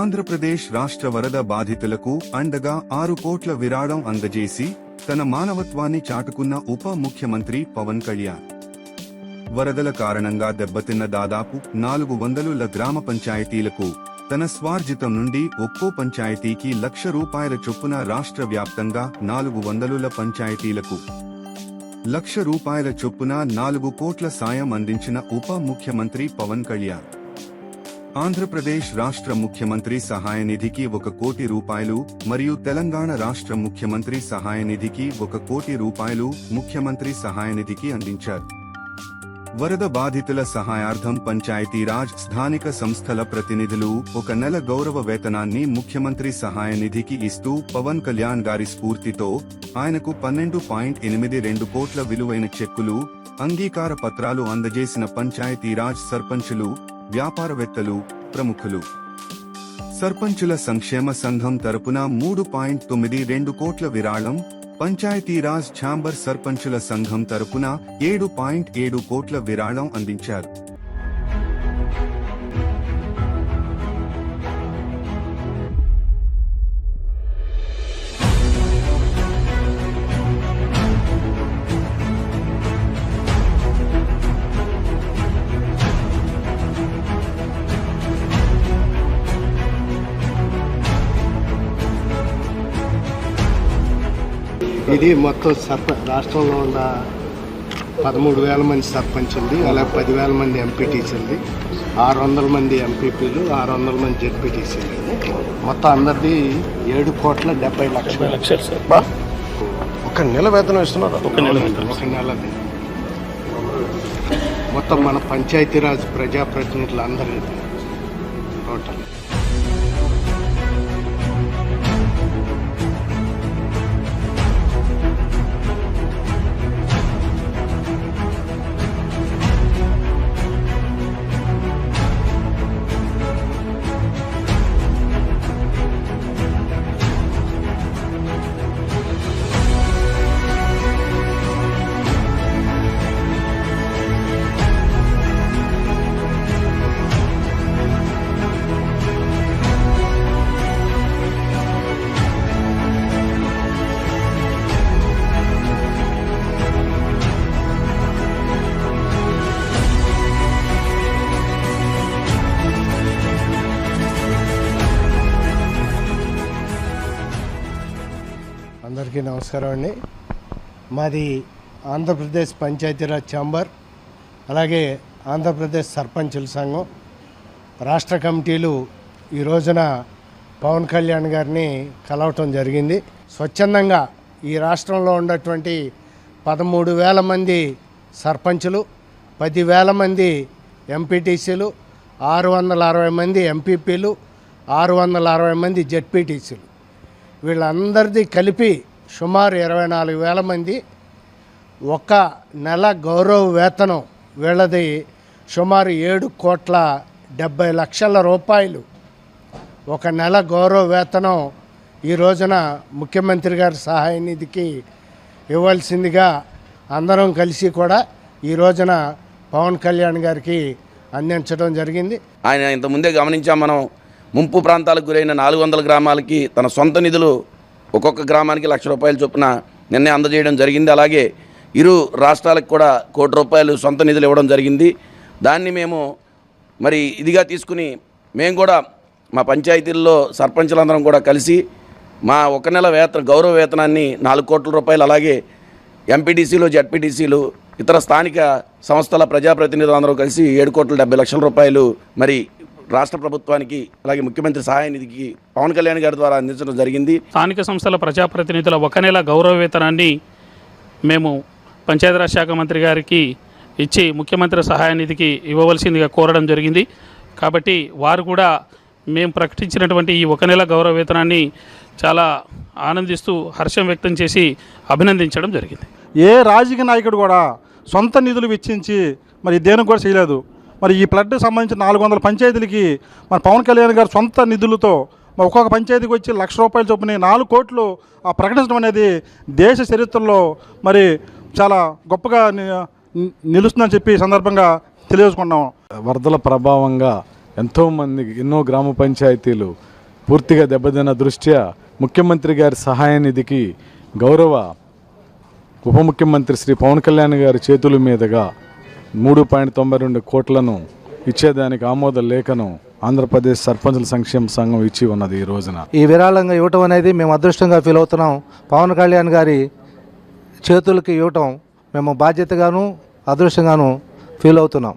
ఆంధ్రప్రదేశ్ రాష్ట్ర వరద బాధితులకు అండగా ఆరు కోట్ల విరాళం అందజేసి తన మానవత్వాన్ని చాటుకున్న ఉప ముఖ్యమంత్రి పవన్ కళ్యాణ్. వరదల కారణంగా దెబ్బతిన్న దాదాపు నాలుగు వందలుల గ్రామ పంచాయతీలకు తన స్వార్జితం నుండి ఒక్కో పంచాయతీకి లక్ష రూపాయల చొప్పున రాష్ట్ర వ్యాప్తంగా నాలుగు వందలుల పంచాయతీలకు లక్ష రూపాయల చొప్పున నాలుగు కోట్ల సాయం అందించిన ఉప ముఖ్యమంత్రి పవన్ కళ్యాణ్. ఆంధ్రప్రదేశ్ రాష్ట్ర ముఖ్యమంత్రి సహాయ నిధికి ఒక కోటి రూపాయలు మరియు తెలంగాణ రాష్ట్ర ముఖ్యమంత్రి సహాయ నిధికి ఒక కోటి రూపాయలు ముఖ్యమంత్రి సహాయ నిధికి అందించారు. వరద బాధితుల సహాయార్థం పంచాయతీరాజ్ స్థానిక సంస్థల ప్రతినిధులు ఒక నెల గౌరవ వేతనాన్ని ముఖ్యమంత్రి సహాయ నిధికి ఇస్తూ పవన్ కళ్యాణ్ గారి స్ఫూర్తితో ఆయనకు పన్నెండు పాయింట్ ఎనిమిది రెండు కోట్ల విలువైన చెక్కులు అంగీకార పత్రాలు అందజేసిన పంచాయతీరాజ్ సర్పంచులు వ్యాపారవేత్తలు ప్రముఖులు. సర్పంచుల సంక్షేమ సంఘం తరపున మూడు పాయింట్ తొమ్మిది రెండు కోట్ల విరాళం పంచాయతీరాజ్ ఛాంబర్ సర్పంచుల సంఘం తరపున ఏడు పాయింట్ ఏడు కోట్ల విరాళం అందించారు. ఇది మొత్తం సర్ప రాష్ట్రంలో ఉన్న పదమూడు వేల మంది సర్పంచులది అలాగే పదివేల మంది ఎంపీటీసీలది ఆరు వందల మంది ఎంపీపీలు ఆరు వందల మంది జెడ్పీటీసీలు మొత్తం అందరిది ఏడు కోట్ల డెబ్బై లక్షల. లక్షలు సార్. ఒక నెల వేతనం ఇస్తున్నారు? ఒక నెల. ఒక నెలది మొత్తం మన పంచాయతీరాజ్ ప్రజాప్రతినిధులు అందరి టోటల్. అందరికీ నమస్కారం అండి. మాది ఆంధ్రప్రదేశ్ పంచాయతీరాజ్ ఛాంబర్ అలాగే ఆంధ్రప్రదేశ్ సర్పంచుల సంఘం. రాష్ట్ర కమిటీలు ఈ రోజున పవన్ కళ్యాణ్ గారిని కలవటం జరిగింది. స్వచ్ఛందంగా ఈ రాష్ట్రంలో ఉన్నటువంటి పదమూడు వేల మంది సర్పంచులు పదివేల మంది ఎంపీటీసీలు ఆరు వందల అరవై మంది ఎంపీపీలు ఆరు వందల అరవై మంది జెడ్పీటీసీలు. వీళ్ళందరిది కలిపి సుమారు ఇరవై నాలుగు వేల మంది ఒక నెల గౌరవ వేతనం వీళ్ళది సుమారు ఏడు కోట్ల డెబ్బై లక్షల రూపాయలు. ఒక నెల గౌరవ వేతనం ఈ రోజున ముఖ్యమంత్రి గారి సహాయ నిధికి ఇవ్వాల్సిందిగా అందరం కలిసి కూడా ఈ రోజున పవన్ కళ్యాణ్ గారికి అందించడం జరిగింది. ఆయన ఇంతకుముందే గమనించాం మనం. ముంపు ప్రాంతాలకు గురైన నాలుగు వందల గ్రామాలకి తన సొంత నిధులు ఒక్కొక్క గ్రామానికి లక్ష రూపాయల చొప్పున నిన్నే అందజేయడం జరిగింది. అలాగే ఇరు రాష్ట్రాలకు కూడా కోటి రూపాయలు సొంత నిధులు ఇవ్వడం జరిగింది. దాన్ని మేము మరి ఇదిగా తీసుకుని మేము కూడా మా పంచాయతీల్లో సర్పంచులందరం కూడా కలిసి మా ఒక నెల వేతన గౌరవ వేతనాన్ని నాలుగు కోట్ల రూపాయలు అలాగే ఎంపీటీసీలు జడ్పీటీసీలు ఇతర స్థానిక సంస్థల ప్రజాప్రతినిధులు అందరూ కలిసి ఏడు కోట్ల డెబ్బై లక్షల రూపాయలు మరి రాష్ట్ర ప్రభుత్వానికి అలాగే ముఖ్యమంత్రి సహాయ నిధికి పవన్ కళ్యాణ్ గారి ద్వారా అందించడం జరిగింది. స్థానిక సంస్థల ప్రజాప్రతినిధుల ఒక నెల గౌరవ వేతనాన్ని మేము పంచాయతీరాజ్ శాఖ మంత్రి గారికి ఇచ్చి ముఖ్యమంత్రి సహాయ నిధికి ఇవ్వవలసిందిగా కోరడం జరిగింది. కాబట్టి వారు కూడా మేము ప్రకటించినటువంటి ఈ ఒక నెల గౌరవ వేతనాన్ని చాలా ఆనందిస్తూ హర్షం వ్యక్తం చేసి అభినందించడం జరిగింది. ఏ రాజకీయ నాయకుడు కూడా సొంత నిధులు వెచ్చించి మరి దేనికి కూడా చేయలేదు. మరి ఈ ఫ్లడ్ సంబంధించిన నాలుగు వందల పంచాయతీలకి మన పవన్ కళ్యాణ్ గారు సొంత నిధులతో మరి ఒక్కొక్క పంచాయతీకి వచ్చి లక్ష రూపాయల చొప్పున నాలుగు కోట్లు ఆ ప్రకటించడం అనేది దేశ చరిత్రలో మరి చాలా గొప్పగా నిలుస్తుందని చెప్పి సందర్భంగా తెలియజేసుకున్నాం వరదల ప్రభావంగా ఎంతోమంది ఎన్నో గ్రామ పంచాయతీలు పూర్తిగా దెబ్బతిన్న దృష్ట్యా ముఖ్యమంత్రి గారి సహాయ నిధికి గౌరవ ఉప ముఖ్యమంత్రి శ్రీ పవన్ కళ్యాణ్ గారి చేతుల మీదుగా మూడు పాయింట్ తొంభై రెండు కోట్లను ఇచ్చేదానికి ఆమోద లేఖను ఆంధ్రప్రదేశ్ సర్పంచుల సంక్షేమ సంఘం ఇచ్చి ఉన్నది ఈ రోజున. ఈ విరాళంగా ఇవ్వటం అనేది మేము అదృష్టంగా ఫీల్ అవుతున్నాం. పవన్ కళ్యాణ్ గారి చేతులకి ఇవ్వటం మేము బాధ్యతగాను అదృష్టంగాను ఫీల్ అవుతున్నాం.